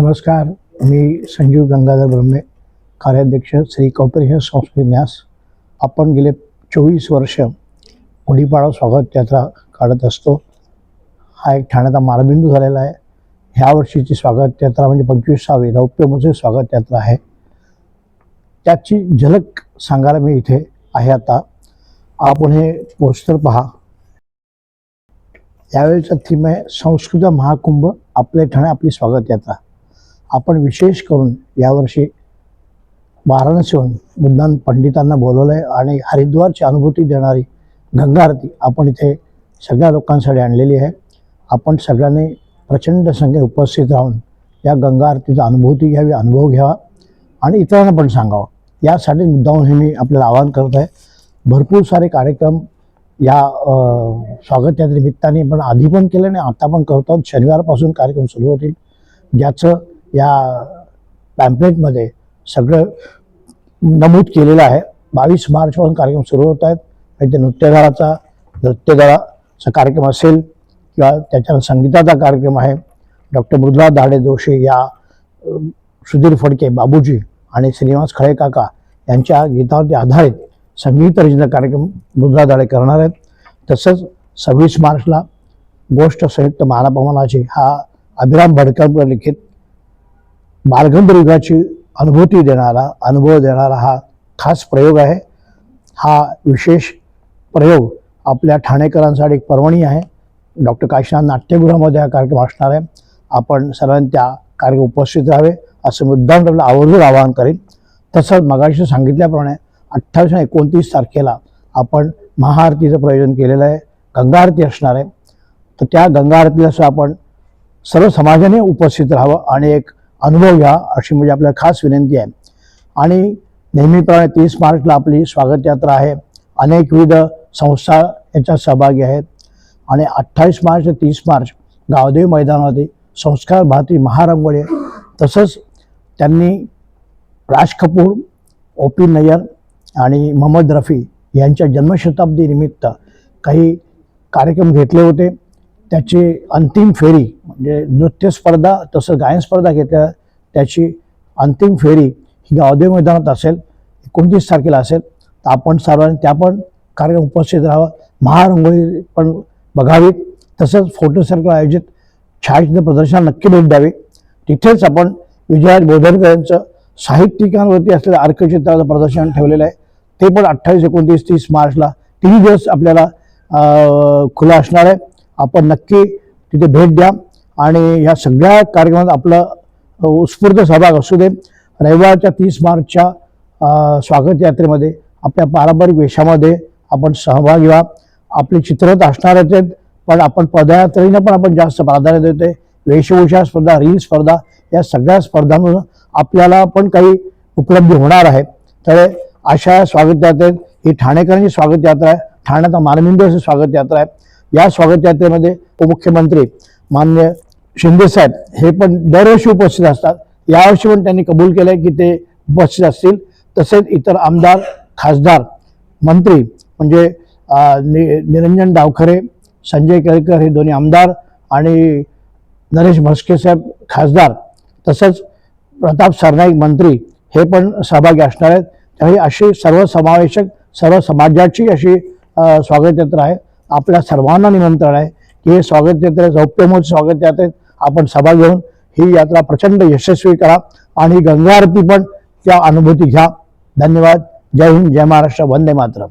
नमस्कार मी संजीव गंगाधर ब्रह्मे कार्याध्यक्ष श्री कौपरिषद संस्कृत न्यास आपण गेले चोवीस वर्ष गुढीपाडा स्वागत यात्रा काढत असतो. हा एक ठाण्याचा मारबिंदू झालेला आहे. ह्या वर्षीची स्वागत यात्रा म्हणजे पंचवीसावी रौप्यमोचे स्वागत यात्रा आहे. त्याची झलक सांगायला मी इथे आहे आता. आपण हे पोस्टर पहा. यावेळेचा थीम आहे संस्कृत महाकुंभ आपले ठाणे आपली स्वागत यात्रा. आपण विशेष करून यावर्षी वाराणसीहून बुद्धान पंडितांना बोलवलं आहे आणि हरिद्वारची अनुभूती देणारी गंगा आरती आपण इथे सगळ्या लोकांसाठी आणलेली आहे. आपण सगळ्यांनी प्रचंड संख्येत उपस्थित राहून या गंगा आरतीचा अनुभूती घ्यावी अनुभव घ्यावा आणि इतरांना पण सांगावं. यासाठी मुद्दाहून हे मी आपल्याला आवाहन करत आहे. भरपूर सारे कार्यक्रम या अ, स्वागत यात्रेनिमित्ताने पण आधी पण केले आणि आता पण करतो. आहोत शनिवारपासून कार्यक्रम सुरू होतील. ज्याचं या पॅम्पलेटमध्ये सगळं नमूद केलेलं आहे. बावीस मार्चपासून कार्यक्रम सुरू होत आहेत. म्हणजे नृत्यदाराचा नृत्यगळाचा कार्यक्रम असेल किंवा त्याच्यानंतर संगीताचा कार्यक्रम आहे. डॉक्टर मृदुला दाडे जोशी या सुधीर फडके बाबूजी आणि श्रीनिवास खळे काका यांच्या गीतावरती आधारित संगीत रचना कार्यक्रम मृदुला दाडे करणार आहेत. तसंच सव्वीस मार्चला गोष्ट संयुक्त मानापमानाची हा अभिराम भडकरकर लिखित बालगंधर युगाची अनुभूती देणारा अनुभव देणारा हा खास प्रयोग आहे. हा विशेष प्रयोग आपल्या ठाणेकरांसाठी एक पर्वणी आहे. डॉक्टर काशीनाथ नाट्यगृहामध्ये हा कार्यक्रम असणार आहे. आपण सर्वांनी त्या कार्यक्रम उपस्थित राहावे असं मुद्दाम आपलं आवर्जून आवाहन करेन. तसंच मगाशी सांगितल्याप्रमाणे अठ्ठावीस आणि एकोणतीस तारखेला आपण महाआरतीचं प्रयोजन केलेलं आहे. गंगा आरती असणार आहे. तर त्या गंगा आरतीला सुद्धा आपण सर्व समाजाने उपस्थित राहावं आणि एक अनुभव घ्या अशी म्हणजे आपल्याला खास विनंती आहे. आणि नेहमीप्रमाणे तीस मार्चला आपली स्वागत यात्रा आहे. अनेकविध संस्था याच्यात सहभागी आहेत. आणि अठ्ठावीस मार्च ते तीस मार्च गावदेव मैदानामध्ये संस्कार भारती महारंगोळे तसंच त्यांनी राज कपूर ओ पी नय्यर आणि मोहम्मद रफी यांच्या जन्मशताब्दीनिमित्त काही कार्यक्रम घेतले होते. त्याची अंतिम फेरी म्हणजे नृत्य स्पर्धा तसं गायन स्पर्धा घेतल्या त्याची अंतिम फेरी ही गावदेव मैदानात असेल एकोणतीस तारखेला असेल. तर आपण सर्वांनी त्या पण कार्यक्रम उपस्थित राहावं. महारंगोळी पण बघावीत. तसंच फोटो सर्कल आयोजित छायाचित्र प्रदर्शन नक्की भेट द्यावी. तिथेच आपण विजया बोधनकर यांचं साहित्यिकांवरती असलेलं अर्कचित्राचं प्रदर्शन ठेवलेलं आहे. ते पण अठ्ठावीस एकोणतीस तीस मार्चला तीन दिवस आपल्याला खुला खुलं असणार आहे. आपण नक्की तिथे भेट द्या. आणि ह्या सगळ्या कार्यक्रमात आपलं उत्स्फूर्त सहभाग असू दे. रविवारच्या तीस मार्चच्या स्वागत यात्रेमध्ये आपल्या पारंपरिक वेशामध्ये आपण सहभागी व्हा. आपली चित्र तर असणारच आहेत पण आपण पदयात्रेनं पण आपण जास्त प्राधान्य देतोय. वेशभूषा स्पर्धा रील स्पर्धा या सगळ्या स्पर्धांमधून आपल्याला पण काही उपलब्धी होणार आहे. तर अशा स्वागत यात्रेत ही ठाणेकरांची स्वागत यात्रा आहे. ठाण्याचा मानबिंदू स्वागत यात्रा आहे. या स्वागत यात्रेमध्ये उपमुख्यमंत्री मान्य शिंदे साहेब हे पण दरवर्षी उपस्थित असतात. यावर्षी पण त्यांनी कबूल केलंय की ते उपस्थित असतील. तसेच इतर आमदार खासदार मंत्री म्हणजे नि निरंजन डावखरे संजय केळकर हे दोन्ही आमदार आणि नरेश म्हस्के साहेब खासदार तसंच प्रताप सरनाईक मंत्री हे पण सहभागी असणार आहेत. त्यामुळे अशी सर्वसमावेशक सर्व समाजाची अशी स्वागत यात्रा आहे. आपल्या सर्वांना निमंत्रण आहे की हे स्वागत यात्रा स्वागत यात्रेत आपण सभा घेऊन ही यात्रा प्रचंड यशस्वी करा आणि गंगा आरती पण त्या अनुभूती घ्या. धन्यवाद. जय हिंद जय महाराष्ट्र. वंदे मातरम.